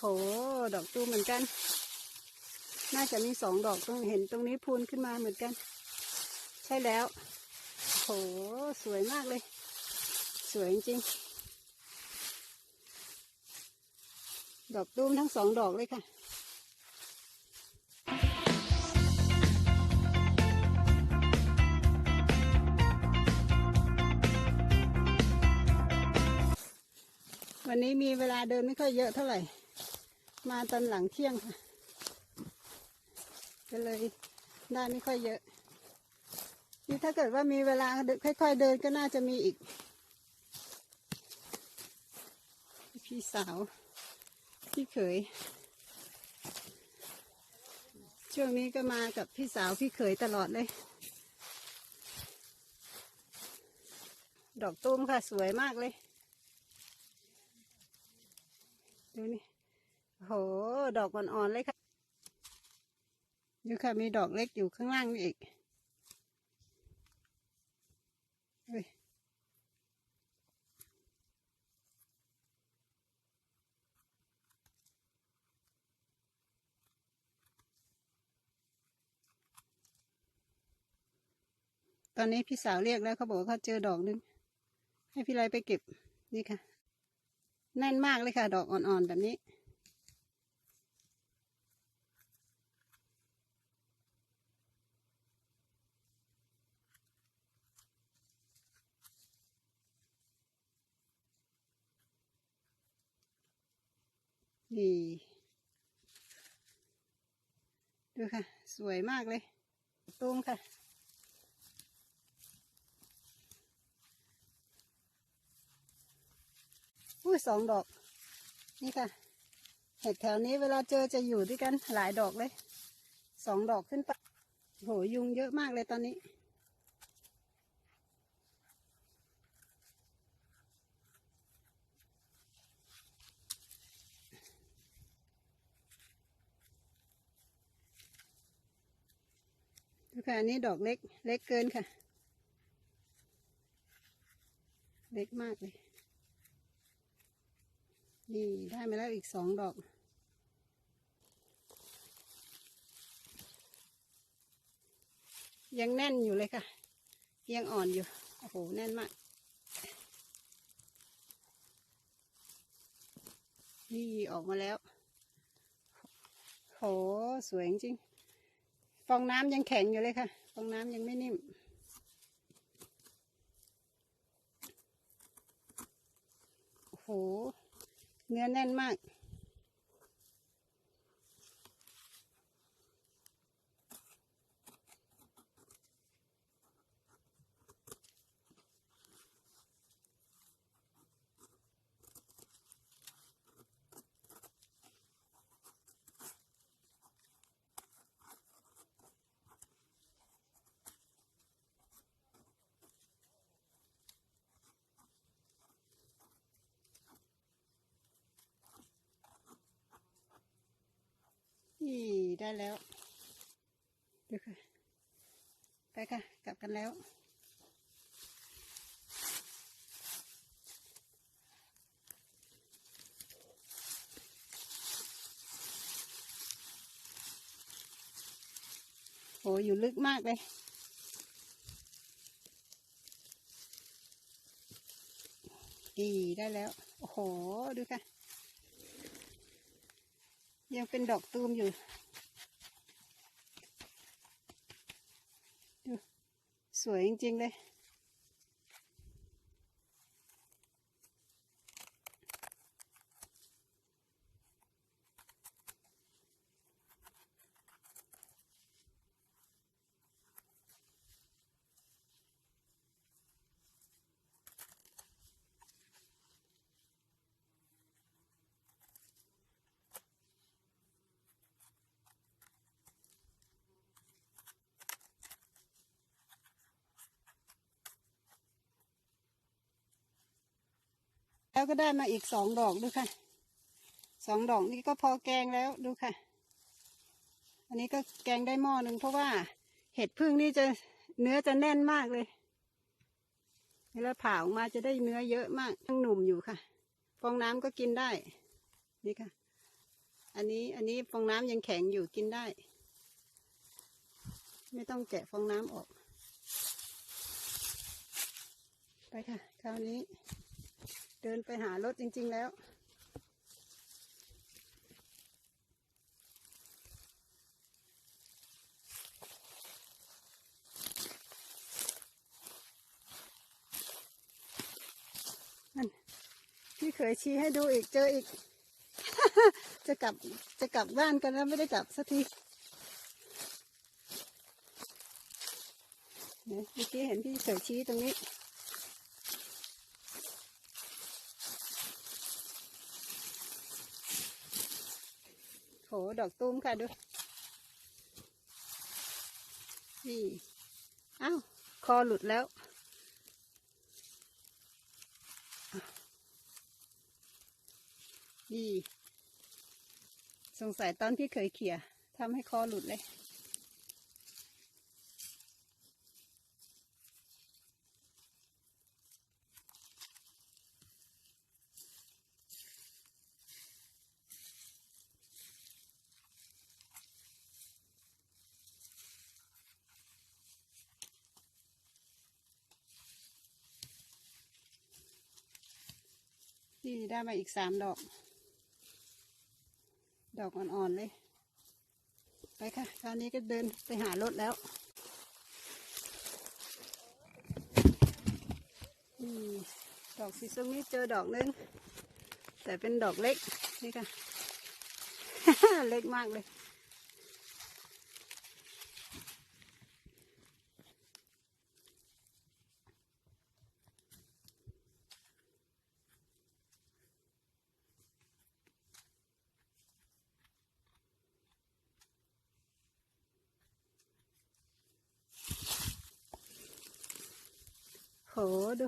โห ดอกตูมเหมือนกัน น่าจะมีสองดอกตรงเห็นตรงนี้พูนขึ้นมาเหมือนกัน ใช่แล้ว โห สวยมากเลย สวยจริง ดอกตูมทั้งสองดอกเลยค่ะวันนี้มีเวลาเดินไม่ค่อยเยอะเท่าไหร่ มาตอนหลังเที่ยงค่ะ ก็เลยได้ไม่ค่อยเยอะ นี่ถ้าเกิดว่ามีเวลาเดินค่อย ๆ เดินก็น่าจะมีอีก พี่สาวพี่เขย ช่วงนี้ก็มากับพี่สาวพี่เขยตลอดเลย ดอกตูมค่ะสวยมากเลย ดูนี่ โห ดอกอ่อนๆเลยค่ะดูค่ะ มีดอกเล็กอยู่ข้างล่างนี่อีกตอนนี้พี่สาวเรียกแล้วเขาบอกว่าเขาเจอดอกนึง ให้พี่ไรไปเก็บนี่ค่ะ แน่นมากเลยค่ะ ดอกอ่อนๆแบบนี้ นี่ดูค่ะ สวยมากเลย ตุ้มค่ะ อุ้ยสองดอก นี่ค่ะ เห็ดแถวนี้เวลาเจอจะอยู่ด้วยกันหลายดอกเลย สองดอกขึ้นไปโหยุงเยอะมากเลยตอนนี้ ค่ะ อันนี้ดอกเล็ก เล็กเกินค่ะ เล็กมากเลย นี่ได้มาแล้วอีกสองดอก ยังแน่นอยู่เลยค่ะ ยังอ่อนอยู่ โอ้โห แน่นมาก นี่ออกมาแล้ว โห สวยจริง ฟองน้ำยังแข็งอยู่เลยค่ะ ฟองน้ำยังไม่นิ่ม โอ้โห เนื้อแน่นมาก นี่ ได้แล้วดูค่ะ ไปค่ะ กลับกันแล้วโหอยู่ลึกมากเลย ดีได้แล้ว โอ้โห ดูค่ะ ยังเป็นดอกตูมอยู่ ดู สวยจริงๆเลย แล้วก็ได้มาอีกสองดอกดูค่ะสองดอกนี้ก็พอแกงแล้วดูค่ะ อันนี้ก็แกงได้หม้อหนึ่งเพราะว่า เห็ดพึ่งนี่จะเนื้อจะแน่นมากเลยเวลาผ่าออกมาจะได้เนื้อเยอะมากยังหนุ่มอยู่ค่ะ ฟองน้ำก็กินได้ นี่ค่ะ อันนี้อันนี้ฟองน้ำยังแข็งอยู่กินได้ ไม่ต้องแกะฟองน้ำออก ไปค่ะ คราวนี้ เดินไปหารถจริง ๆ แล้ว นั่นพี่เคยชี้ให้ดูอีกเจออีก จะกลับจะกลับบ้านกันแล้วไม่ได้กลับสักทีเนี่ยเมื่อกี้เห็นพี่เคยชี้ตรงนี้ โห ดอกตุ้มค่ะดู นี่อ้าวคอหลุดแล้ว นี่ สงสัยตอนที่เคยเขี่ยทำให้คอหลุดเลยี่ได้มาอีกสามดอก ดอกอ่อนๆเลย ไปค่ะ คราวนี้ก็เดินไปหารถแล้วอดอกสีส้มนี้เจอดอกนึง แต่เป็นดอกเล็ก นี่ค่ะ เล็กมากเลย โห ดู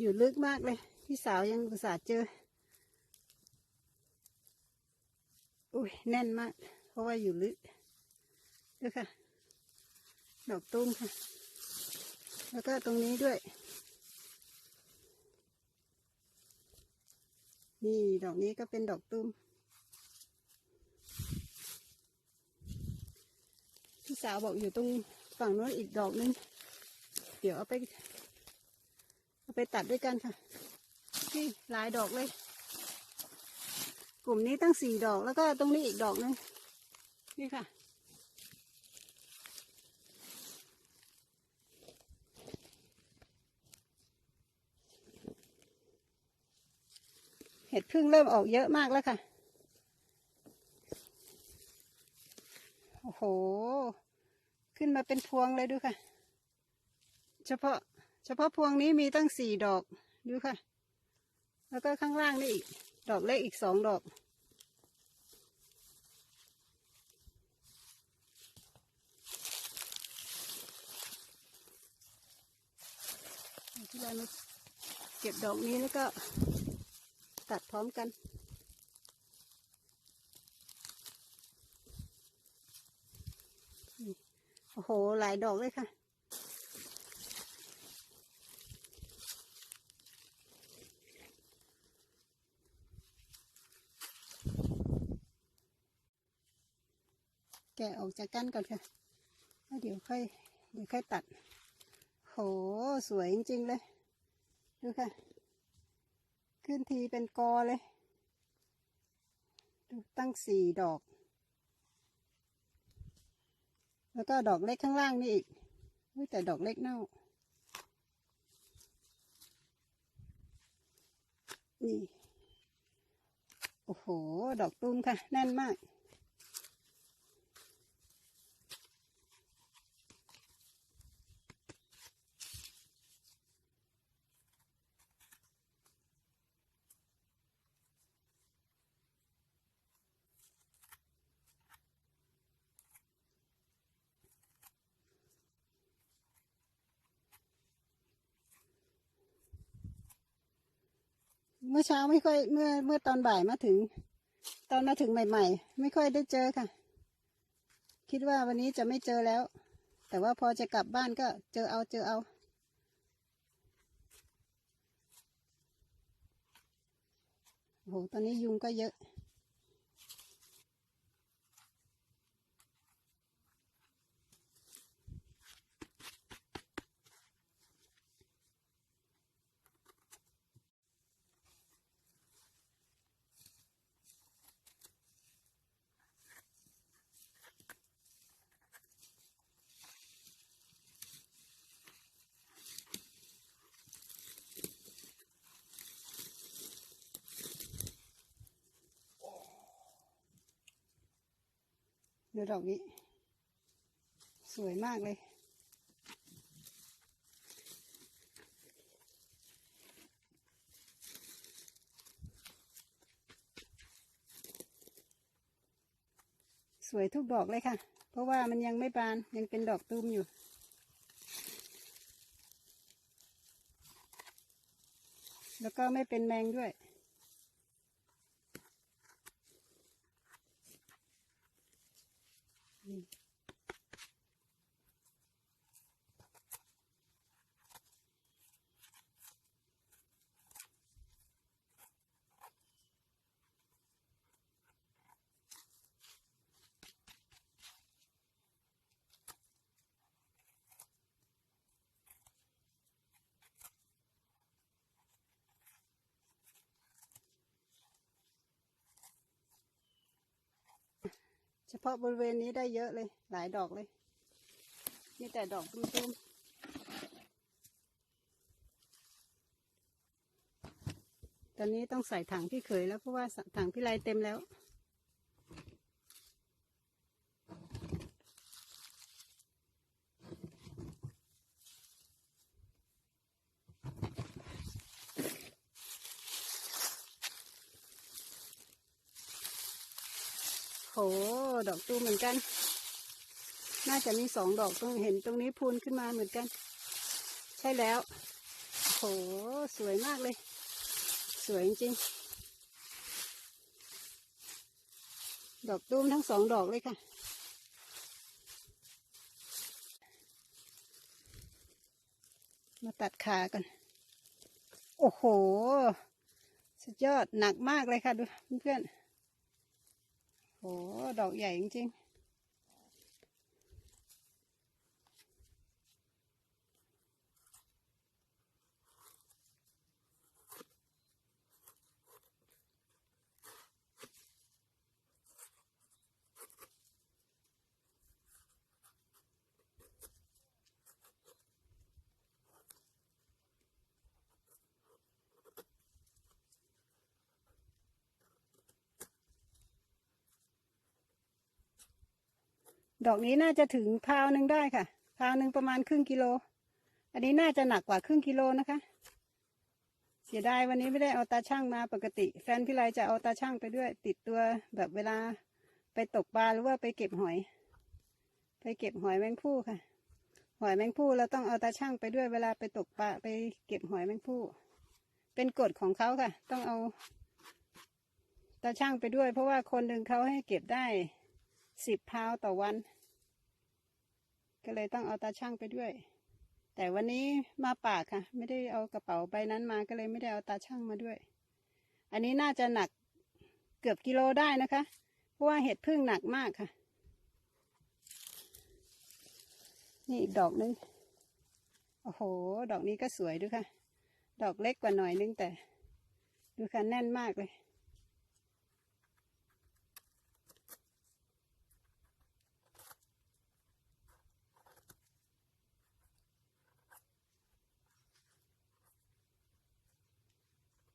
อยู่ลึกมากเลย พี่สาวยังอุตส่าห์เจอ อุ้ยแน่นมาก เพราะว่าอยู่ลึกดูค่ะ ดอกตุ้มค่ะ แล้วก็ตรงนี้ด้วย นี่ดอกนี้ก็เป็นดอกตุ้มพี่สาวบอกอยู่ตรงฝั่งโน้นอีกดอกนึง เดี๋ยวเอาไป เอาไปตัดด้วยกันค่ะ นี่หลายดอกเลย กลุ่มนี้ตั้งสี่ดอกแล้วก็ตรงนี้อีกดอกหนึง นี่ค่ะ เห็ดพึ่งเริ่มออกเยอะมากแล้วค่ะ โอ้โห ขึ้นมาเป็นพวงเลยดูค่ะ เฉพาะ เฉพาะพวงนี้มีตั้งสี่ดอกดูค่ะ แล้วก็ข้างล่างนี่อีก ดอกเล็กอีกสองดอกที่เราเก็บดอกนี้แล้วก็ตัดพร้อมกัน โอ้โห หลายดอกเลยค่ะ แกะออกจากกันก่อนค่ะแล้วเดี๋ยวค่อยเดี๋ยวค่อยตัด โห สวยจริงๆเลย ดูค่ะ ขึ้นทีเป็นกอเลย ดูตั้งสี่ดอก แล้วก็ดอกเล็กข้างล่างนี่อีกแต่ดอกเล็กเน่า นี่ โอ้โห ดอกตุ้มค่ะ แน่นมาก เมื่อเช้าไม่ค่อยเมื่อเมื่อตอนบ่ายมาถึง ตอนมาถึงใหม่ๆ ไม่ค่อยได้เจอค่ะ คิดว่าวันนี้จะไม่เจอแล้ว แต่ว่าพอจะกลับบ้านก็เจอเอาเจอเอา โห ตอนนี้ยุงก็เยอะ ดูดอกนี้ สวยมากเลย สวยทุกดอกเลยค่ะ เพราะว่ามันยังไม่บานยังเป็นดอกตูมอยู่แล้วก็ไม่เป็นแมงด้วย เฉพาะบริเวณนี้ได้เยอะเลย หลายดอกเลยมีแต่ดอกตุ้มๆตอนนี้ต้องใส่ถังพี่เขยแล้วเพราะว่าถังพี่ไรเต็มแล้ว โห ดูเหมือนกัน น่าจะมีสองดอกตรงเห็นตรงนี้พูนขึ้นมาเหมือนกัน ใช่แล้ว โห สวยมากเลย สวยจริง ดอกตูมทั้งสองดอกเลยค่ะ มาตัดขากัน โอ้โห สุดยอดหนักมากเลยค่ะดูเพื่อนๆ โหดอกใหญ่จริง ดอกนี้น่าจะถึงพาวหนึ่งได้ค่ะ พาวหนึ่งประมาณครึ่งกิโล อันนี้น่าจะหนักกว่าครึ่งกิโลนะคะ เสียดายวันนี้ไม่ได้เอาตาช่างมาปกติ แฟนพี่ไรจะเอาตาช่างไปด้วย ติดตัวแบบเวลาไปตกปลาหรือว่าไปเก็บหอย ไปเก็บหอยแมงผู้ค่ะ หอยแมงผู้เราต้องเอาตาช่างไปด้วยเวลาไปตกปลาไปเก็บหอยแมงผู้เป็นกฎของเขาค่ะ ต้องเอาตาช่างไปด้วย เพราะว่าคนหนึ่งเขาให้เก็บได้ สิบพาวต่อวัน ก็เลยต้องเอาตาช่างไปด้วย แต่วันนี้มาป่าค่ะ ไม่ได้เอากระเป๋าใบนั้นมาก็เลยไม่ได้เอาตาช่างมาด้วย อันนี้น่าจะหนักเกือบกิโลได้นะคะ เพราะว่าเห็ดพึ่งหนักมากค่ะ นี่อีกดอกนึง โอ้โห ดอกนี้ก็สวยด้วยค่ะ ดอกเล็กกว่าหน่อยนึงแต่ ดูค่ะแน่นมากเลย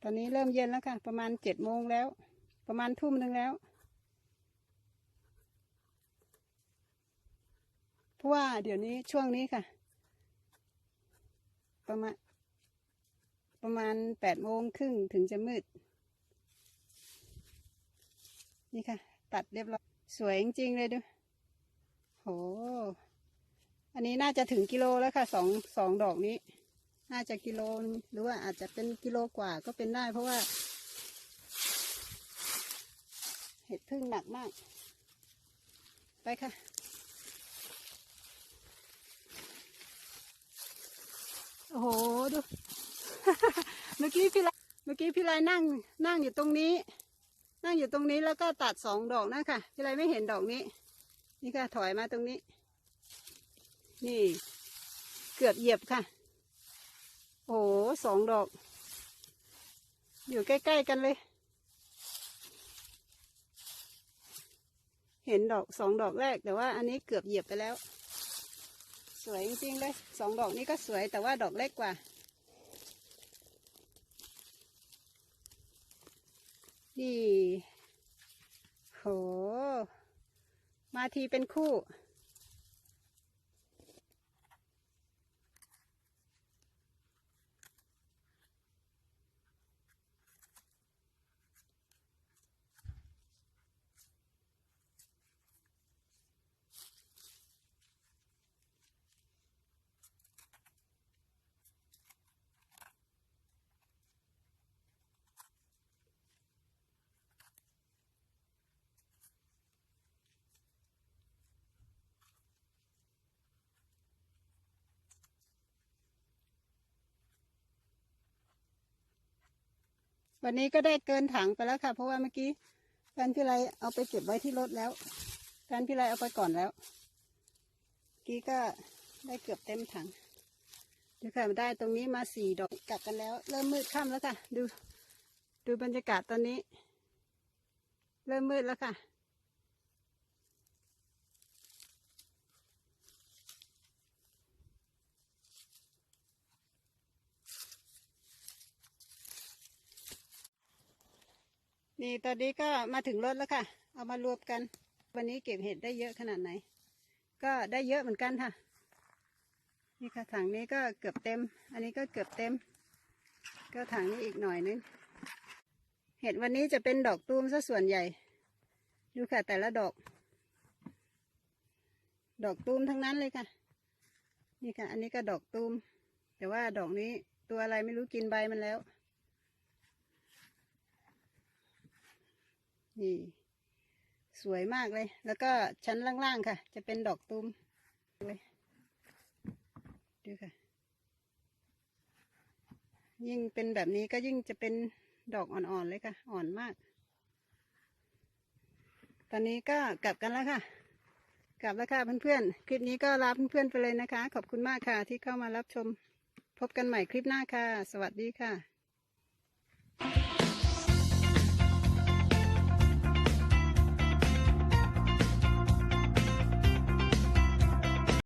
อนนี้เริ่มเย็นแล้วค่ะ ประมาณเจ็ดโมงแล้ว ประมาณทุ่มหนึ่งแล้ว เพราะว่าเดี๋ยวนี้ช่วงนี้ค่ะ ประมาณ ประมาณแปดโมงครึ่งถึงจะมืด นี่ค่ะ ตัดเรียบร้อย สวยจริงๆเลยดู โห อันนี้น่าจะถึงกิโลแล้วค่ะสองสองดอกนี้ น่าจะกิโลหรือว่าอาจจะเป็นกิโลกว่าก็เป็นได้ เพราะว่า เห็ดพึ่งหนักมาก ไปค่ะ โอ้โห ดู เมื่อกี้พี่ไรเมื่อกี้พี่ไรนั่ง นั่งอยู่ตรงนี้ นั่งอยู่ตรงนี้แล้วก็ตัดสองดอกนะค่ะ พี่ไรไม่เห็นดอกนี้ นี่ค่ะถอยมาตรงนี้ นี่ เกือบเหยียบค่ะ โอ้โหสองดอก อยู่ใกล้ ๆ กันเลย เห็นดอกสองดอกแรก แต่ว่าอันนี้เกือบเหยียบไปแล้ว สวยจริงๆเลยสองดอกนี้ก็สวยแต่ว่าดอกเล็กกว่า นี่โหมาทีเป็นคู่ วันนี้ก็ได้เกินถังไปแล้วค่ะ เพราะว่าเมื่อกี้แฟนพี่ไรเอาไปเก็บไว้ที่รถแล้วแฟนพี่ไรเอาไปก่อนแล้ว กี้ก็ได้เกือบเต็มถังดูค่ะได้ตรงนี้มาสี่ดอกกลับกันแล้ว เริ่มมืดค่ำแล้วค่ะ ดู ดูบรรยากาศตอนนี้ เริ่มมืดแล้วค่ะ นี่ตอนนี้ก็มาถึงรถแล้วค่ะ เอามารวมกัน วันนี้เก็บเห็ดได้เยอะขนาดไหน ก็ได้เยอะเหมือนกันค่ะ นี่ค่ะถังนี้ก็เกือบเต็ม อันนี้ก็เกือบเต็ม ก็ถังนี้อีกหน่อยนึง เห็ดวันนี้จะเป็นดอกตูมซะส่วนใหญ่ ดูค่ะแต่ละดอก ดอกตูมทั้งนั้นเลยค่ะ นี่ค่ะ อันนี้ก็ดอกตูม แต่ว่าดอกนี้ตัวอะไรไม่รู้กินใบมันแล้ว นี่ สวยมากเลย แล้วก็ชั้นล่างๆค่ะ จะเป็นดอกตูมเลยดูค่ะ ยิ่งเป็นแบบนี้ก็ยิ่งจะเป็นดอกอ่อนๆเลยค่ะ อ่อนมาก ตอนนี้ก็กลับกันแล้วค่ะ กลับแล้วค่ะเพื่อนๆ คลิปนี้ก็ลาเพื่อนๆไปเลยนะคะ ขอบคุณมากค่ะที่เข้ามารับชม พบกันใหม่คลิปหน้าค่ะ สวัสดีค่ะ